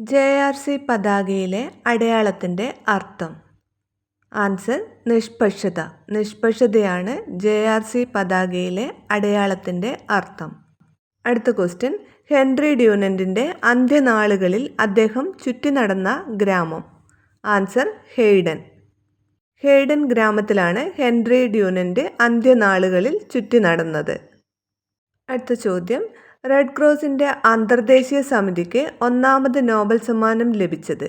J R C പതാകയിലെ അടയാളത്തിന്റെ അർത്ഥം. ആൻസർ നിഷ്പക്ഷത. നിഷ്പക്ഷതയാണ് ജെ ആർ സി പതാകയിലെ അടയാളത്തിന്റെ അർത്ഥം. അടുത്ത ക്വസ്റ്റ്യൻ. ഹെൻറി ഡ്യൂനന്റിന്റെ അന്ത്യനാളുകളിൽ അദ്ദേഹം ചുറ്റി നടന്ന ഗ്രാമം. Answer Heiden. ഹെയ്ഡൻ ഗ്രാമത്തിലാണ് ഹെൻറി ഡ്യൂനന്റെ അന്ത്യനാളുകളിൽ ചുറ്റി നടന്നത്. അടുത്ത ചോദ്യം. റെഡ് ക്രോസിന്റെ അന്തർദേശീയ സമിതിക്ക് ഒന്നാമത് നോബൽ സമ്മാനം ലഭിച്ചത്.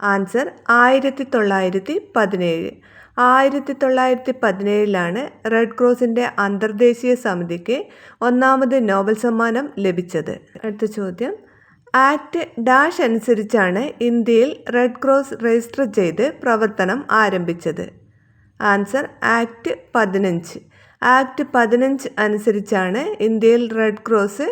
ആൻസർ ആയിരത്തി തൊള്ളായിരത്തി പതിനേഴ് ആയിരത്തി തൊള്ളായിരത്തി പതിനേഴിലാണ് റെഡ് ക്രോസിന്റെ അന്തർദേശീയ സമിതിക്ക് ഒന്നാമത് നോബൽ സമ്മാനം ലഭിച്ചത്. അടുത്ത ചോദ്യം. ആക്ട് ഡാഷ് അനുസരിച്ചാണ് ഇന്ത്യയിൽ റെഡ് ക്രോസ് രജിസ്റ്റർ ചെയ്ത് പ്രവർത്തനം ആരംഭിച്ചത്. ആൻസർ ആക്ട് പതിനഞ്ച്. ആക്ട് പതിനഞ്ച് അനുസരിച്ചാണ് ഇന്ത്യയിൽ റെഡ് ക്രോസ്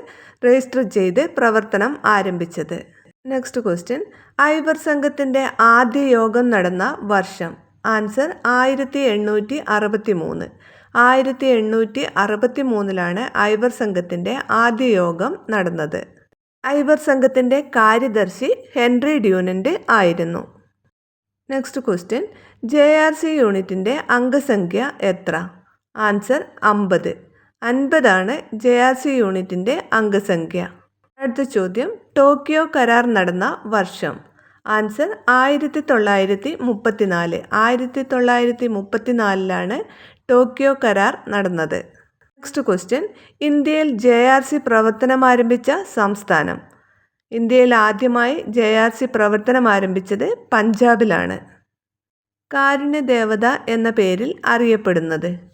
രജിസ്റ്റർ ചെയ്ത് പ്രവർത്തനം ആരംഭിച്ചത്. Next question. ഐബർ സംഘത്തിന്റെ ആദ്യ യോഗം നടന്ന വർഷം. ആൻസർ ആയിരത്തി എണ്ണൂറ്റി അറുപത്തി മൂന്ന് ആയിരത്തി എണ്ണൂറ്റി അറുപത്തി മൂന്നിലാണ് ഐബർ സംഘത്തിന്റെ ആദ്യ യോഗം നടന്നത്. ഐബർ സംഘത്തിന്റെ കാര്യദർശി ഹെൻറി ഡ്യൂനന്റ് ആയിരുന്നു. Next question. J R C യൂണിറ്റിന്റെ അംഗസംഖ്യ എത്ര? ആൻസർ അമ്പത്. അൻപതാണ് ജെ ആർ സി യൂണിറ്റിന്റെ അംഗസംഖ്യ. അടുത്ത ചോദ്യം ടോക്കിയോ കരാർ നടന്ന വർഷം. ആൻസർ ആയിരത്തി തൊള്ളായിരത്തി മുപ്പത്തിനാല് ആയിരത്തി തൊള്ളായിരത്തി മുപ്പത്തിനാലിലാണ് ടോക്കിയോ കരാർ നടന്നത്. നെക്സ്റ്റ് ക്വസ്റ്റ്യൻ ഇന്ത്യയിൽ ജെ ആർ സി പ്രവർത്തനം ആരംഭിച്ച സംസ്ഥാനം. ഇന്ത്യയിൽ ആദ്യമായി ജെ ആർ സി പ്രവർത്തനം ആരംഭിച്ചത് പഞ്ചാബിലാണ്. കാരുണ്യദേവത എന്ന പേരിൽ അറിയപ്പെടുന്നത്.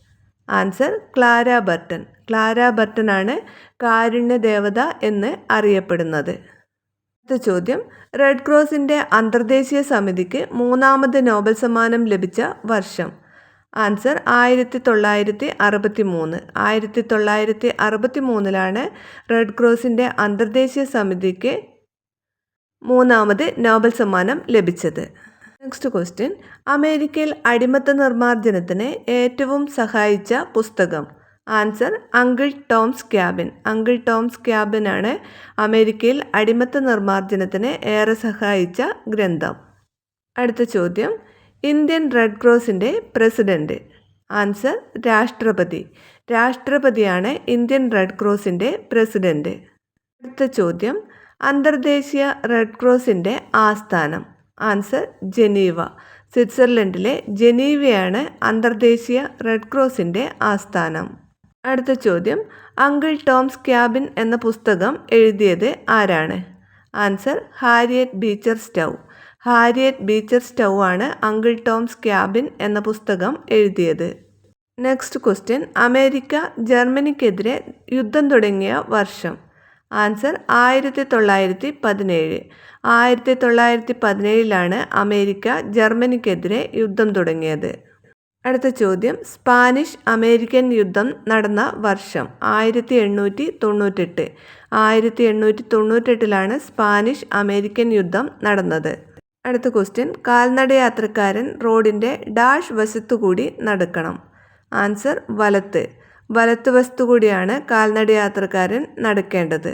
Answer Clara Barton. ക്ലാര ബർട്ടനാണ് കാരുണ്യദേവത എന്ന് അറിയപ്പെടുന്നത്. അടുത്ത ചോദ്യം. റെഡ് ക്രോസിന്റെ അന്തർദേശീയ സമിതിക്ക് മൂന്നാമത് നോബൽ സമ്മാനം ലഭിച്ച വർഷം. ആൻസർ ആയിരത്തി തൊള്ളായിരത്തി അറുപത്തി മൂന്ന് ആയിരത്തി തൊള്ളായിരത്തി അറുപത്തി മൂന്നിലാണ് റെഡ് ക്രോസിന്റെ അന്തർദേശീയ സമിതിക്ക് മൂന്നാമത് നോബൽ സമ്മാനം ലഭിച്ചത്. നെക്സ്റ്റ് ക്വസ്റ്റ്യൻ അമേരിക്കയിൽ അടിമത്ത നിർമ്മാർജനത്തിന് ഏറ്റവും സഹായിച്ച പുസ്തകം. Answer uncle Tom's cabin uncle Tom's ക്യാബിനാണ് അമേരിക്കയിൽ അടിമത്ത നിർമ്മാർജനത്തിന് ഏറെ സഹായിച്ച ഗ്രന്ഥം. അടുത്ത ചോദ്യം. ഇന്ത്യൻ റെഡ് ക്രോസിന്റെ പ്രസിഡന്റ് ആൻസർ രാഷ്ട്രപതി. രാഷ്ട്രപതിയാണ് ഇന്ത്യൻ റെഡ് ക്രോസിന്റെ പ്രസിഡന്റ് അടുത്ത ചോദ്യം. അന്തർദേശീയ റെഡ് ക്രോസിന്റെ ആസ്ഥാനം. Answer Geneva. സ്വിറ്റ്സർലൻഡിലെ ജനീവയാണ് അന്തർദേശീയ റെഡ് ക്രോസിന്റെ ആസ്ഥാനം. അടുത്ത ചോദ്യം അങ്കിൾ ടോംസ് ക്യാബിൻ എന്ന പുസ്തകം എഴുതിയത് ആരാണ്? Answer Harriet Beecher Stowe. Harriet Beecher Stowe ആണ് അങ്കിൾ ടോംസ് ക്യാബിൻ എന്ന പുസ്തകം എഴുതിയത്. നെക്സ്റ്റ് ക്വസ്റ്റ്യൻ അമേരിക്ക ജർമ്മനിക്കെതിരെ യുദ്ധം തുടങ്ങിയ വർഷം. ആൻസർ ആയിരത്തി തൊള്ളായിരത്തി പതിനേഴ് ആയിരത്തി തൊള്ളായിരത്തി പതിനേഴിലാണ് അമേരിക്ക ജർമ്മനിക്കെതിരെ യുദ്ധം തുടങ്ങിയത്. അടുത്ത ചോദ്യം. സ്പാനിഷ് അമേരിക്കൻ യുദ്ധം നടന്ന വർഷം ആയിരത്തി എണ്ണൂറ്റി തൊണ്ണൂറ്റെട്ട് ആയിരത്തി എണ്ണൂറ്റി തൊണ്ണൂറ്റെട്ടിലാണ് സ്പാനിഷ് അമേരിക്കൻ യുദ്ധം നടന്നത്. അടുത്ത ക്വസ്റ്റ്യൻ. കാൽനടയാത്രക്കാരൻ റോഡിന്റെ ഡാഷ് വശത്തുകൂടി നടക്കണം. ആൻസർ വലത്ത്. വലത്തുവശത്തു കൂടിയാണ് കാൽനട യാത്രക്കാരൻ നടക്കേണ്ടത്.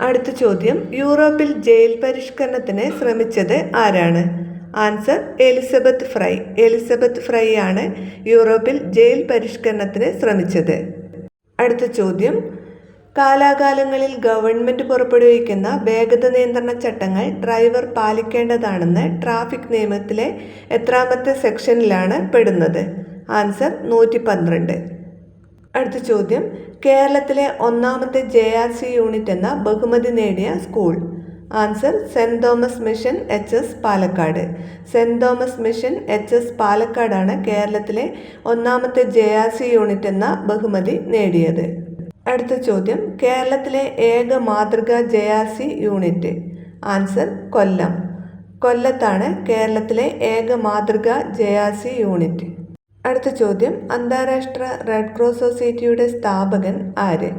അടുത്ത ചോദ്യം യൂറോപ്പിൽ ജയിൽ പരിഷ്കരണത്തിന് ശ്രമിച്ചത് ആരാണ്? Answer Elizabeth Fry. Elizabeth Fry ആണ് യൂറോപ്പിൽ ജയിൽ പരിഷ്കരണത്തിന് ശ്രമിച്ചത്. അടുത്ത ചോദ്യം കാലാകാലങ്ങളിൽ ഗവൺമെന്റ് പുറപ്പെടുവിക്കുന്ന വേഗത നിയന്ത്രണ ചട്ടങ്ങൾ ഡ്രൈവർ പാലിക്കേണ്ടതാണെന്ന് ട്രാഫിക് നിയമത്തിലെ എത്രാമത്തെ സെക്ഷനിലാണ് പെടുന്നത്? ആൻസർ നൂറ്റി പന്ത്രണ്ട്. അടുത്ത ചോദ്യം. കേരളത്തിലെ ഒന്നാമത്തെ ജെ ആർ സി യൂണിറ്റ് എന്ന ബഹുമതി നേടിയ school. Answer Saint Thomas Mission H S Palakkad. Saint Thomas Mission H S പാലക്കാടാണ് കേരളത്തിലെ ഒന്നാമത്തെ ജെ ആർ സി യൂണിറ്റ് എന്ന ബഹുമതി നേടിയത്. അടുത്ത ചോദ്യം. കേരളത്തിലെ ഏക മാതൃക J R C unit. Answer Kollam. കൊല്ലത്താണ് കേരളത്തിലെ ഏക മാതൃക ജെ ആർ സി യൂണിറ്റ്. അടുത്ത ചോദ്യം. അന്താരാഷ്ട്ര റെഡ് ക്രോസ് സൊസൈറ്റിയുടെ സ്ഥാപകൻ ആര്?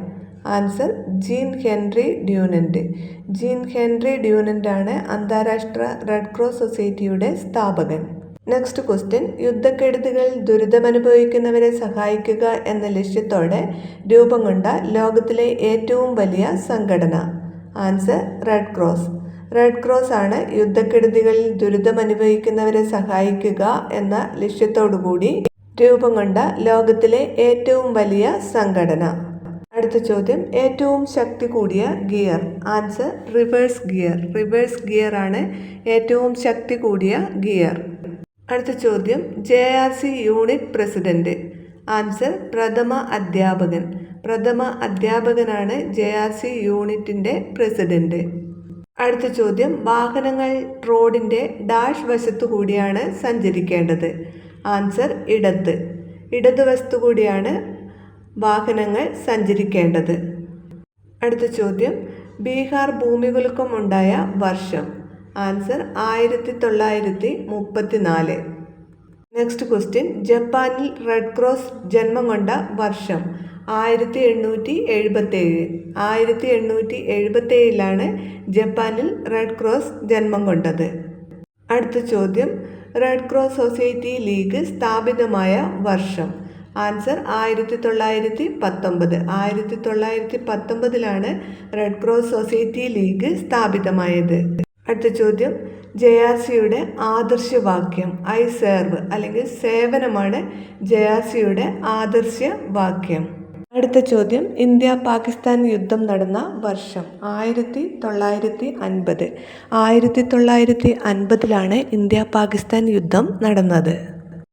Answer Jean Henry Dunant Jean Henry Dunant ആണ് അന്താരാഷ്ട്ര റെഡ് ക്രോസ് സൊസൈറ്റിയുടെ സ്ഥാപകൻ. നെക്സ്റ്റ് ക്വസ്റ്റ്യൻ യുദ്ധക്കെടുതികൾ ദുരിതമനുഭവിക്കുന്നവരെ സഹായിക്കുക എന്ന ലക്ഷ്യത്തോടെ രൂപം കൊണ്ട ലോകത്തിലെ ഏറ്റവും വലിയ സംഘടന. Answer Red Cross Red Cross ആണ് യുദ്ധക്കെടുതികളിൽ ദുരിതമനുഭവിക്കുന്നവരെ സഹായിക്കുക എന്ന ലക്ഷ്യത്തോടുകൂടി രൂപം കൊണ്ട ലോകത്തിലെ ഏറ്റവും വലിയ സംഘടന. അടുത്ത ചോദ്യം ഏറ്റവും ശക്തി കൂടിയ gear. Answer reverse gear. Reverse gear ആണ് ഏറ്റവും ശക്തി കൂടിയ ഗിയർ. അടുത്ത ചോദ്യം J R C unit president. Answer പ്രഥമ അധ്യാപകൻ. പ്രഥമ അധ്യാപകനാണ് ജെ ആർ സി യൂണിറ്റിന്റെ പ്രസിഡന്റ്. അടുത്ത ചോദ്യം വാഹനങ്ങൾ റോഡിന്റെ ഡാഷ് വശത്തു കൂടിയാണ് സഞ്ചരിക്കേണ്ടത്. ആൻസർ ഇടത്ത് ഇടതുവശത്തു കൂടിയാണ് വാഹനങ്ങൾ സഞ്ചരിക്കേണ്ടത്. അടുത്ത ചോദ്യം. ബീഹാർ ഭൂമികുലുക്കം ഉണ്ടായ വർഷം. ആൻസർ ആയിരത്തി തൊള്ളായിരത്തി മുപ്പത്തി നാല് നെക്സ്റ്റ് ക്വസ്റ്റ്യൻ ജപ്പാനിൽ റെഡ് ക്രോസ് ജന്മം കൊണ്ട വർഷം. ആയിരത്തി എണ്ണൂറ്റി എഴുപത്തേഴ് ആയിരത്തി എണ്ണൂറ്റി എഴുപത്തേഴിലാണ് ജപ്പാനിൽ റെഡ് ക്രോസ് ജന്മം കൊണ്ടത് അടുത്ത ചോദ്യം. റെഡ് ക്രോസ് സൊസൈറ്റി ലീഗ് സ്ഥാപിതമായ വർഷം. ആൻസർ ആയിരത്തി തൊള്ളായിരത്തി പത്തൊമ്പത് ആയിരത്തി തൊള്ളായിരത്തി പത്തൊമ്പതിലാണ് റെഡ് ക്രോസ് സൊസൈറ്റി ലീഗ് സ്ഥാപിതമായത്. അടുത്ത ചോദ്യം. ജെ ആർ സിയുടെ ആദർശവാക്യം ഐ സേർവ് അല്ലെങ്കിൽ സേവനമാണ് ജെ ആർ സിയുടെ ആദർശവാക്യം. അടുത്ത ചോദ്യം. ഇന്ത്യ പാകിസ്ഥാൻ യുദ്ധം നടന്ന വർഷം ആയിരത്തി തൊള്ളായിരത്തി അൻപത് ആയിരത്തി തൊള്ളായിരത്തി അൻപതിലാണ് ഇന്ത്യ പാകിസ്ഥാൻ യുദ്ധം നടന്നത്.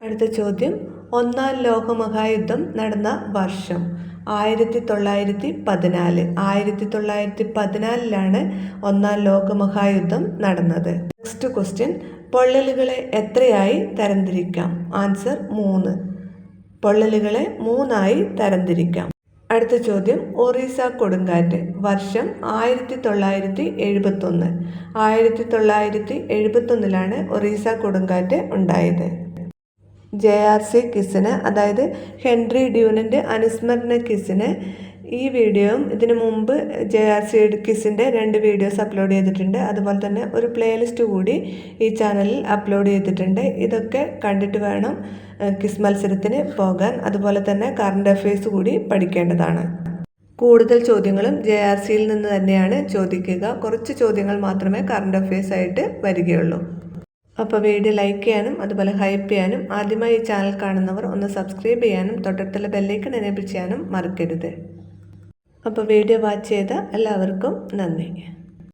അടുത്ത ചോദ്യം. ഒന്നാം ലോകമഹായുദ്ധം നടന്ന വർഷം ആയിരത്തി തൊള്ളായിരത്തി പതിനാല് ആയിരത്തി തൊള്ളായിരത്തി പതിനാലിലാണ് ഒന്നാം ലോകമഹായുദ്ധം നടന്നത്. നെക്സ്റ്റ് ക്വസ്റ്റ്യൻ പൊള്ളലുകളെ എത്രയായി തരംതിരിക്കാം? ആൻസർ മൂന്ന്. പൊള്ളലുകളെ മൂന്നായി തരംതിരിക്കാം. അടുത്ത ചോദ്യം ഒറീസ കൊടുങ്കാറ്റ് വർഷം ആയിരത്തി തൊള്ളായിരത്തി എഴുപത്തൊന്ന് ആയിരത്തി തൊള്ളായിരത്തി എഴുപത്തൊന്നിലാണ് ഒറീസ കൊടുങ്കാറ്റ് ഉണ്ടായത്. ജെ ആർ സി കിസിന് അതായത് ഹെൻറി ഡ്യൂണിന്റെ അനുസ്മരണ കിസിന് ഈ വീഡിയോയും ഇതിനു മുമ്പ് ജെ ആർ സി കിസിന്റെ രണ്ട് വീഡിയോസ് അപ്ലോഡ് ചെയ്തിട്ടുണ്ട്. അതുപോലെ തന്നെ ഒരു പ്ലേലിസ്റ്റ് കൂടി ഈ ചാനലിൽ അപ്ലോഡ് ചെയ്തിട്ടുണ്ട്. ഇതൊക്കെ കണ്ടിട്ട് വേണം കിസ് മത്സരത്തിന് പോകാൻ. അതുപോലെ തന്നെ കറണ്ട് അഫയേഴ്സ് കൂടി പഠിക്കേണ്ടതാണ്. കൂടുതൽ ചോദ്യങ്ങളും ജെ ആർ സിയിൽ നിന്ന് തന്നെയാണ് ചോദിക്കുക. കുറച്ച് ചോദ്യങ്ങൾ മാത്രമേ കറണ്ട് അഫയേഴ്സ് ആയിട്ട് വരികയുള്ളൂ. അപ്പോൾ വീഡിയോ ലൈക്ക് ചെയ്യാനും അതുപോലെ ഹൈപ്പ് ചെയ്യാനും ആദ്യമായി ഈ ചാനൽ കാണുന്നവർ ഒന്ന് സബ്സ്ക്രൈബ് ചെയ്യാനും തൊട്ടടുത്തുള്ള ബെല്ലൈക്കൺ എനേബിൾ ചെയ്യാനും മറക്കരുത്. അപ്പോൾ വീഡിയോ വാച്ച് ചെയ്ത എല്ലാവർക്കും നന്ദി.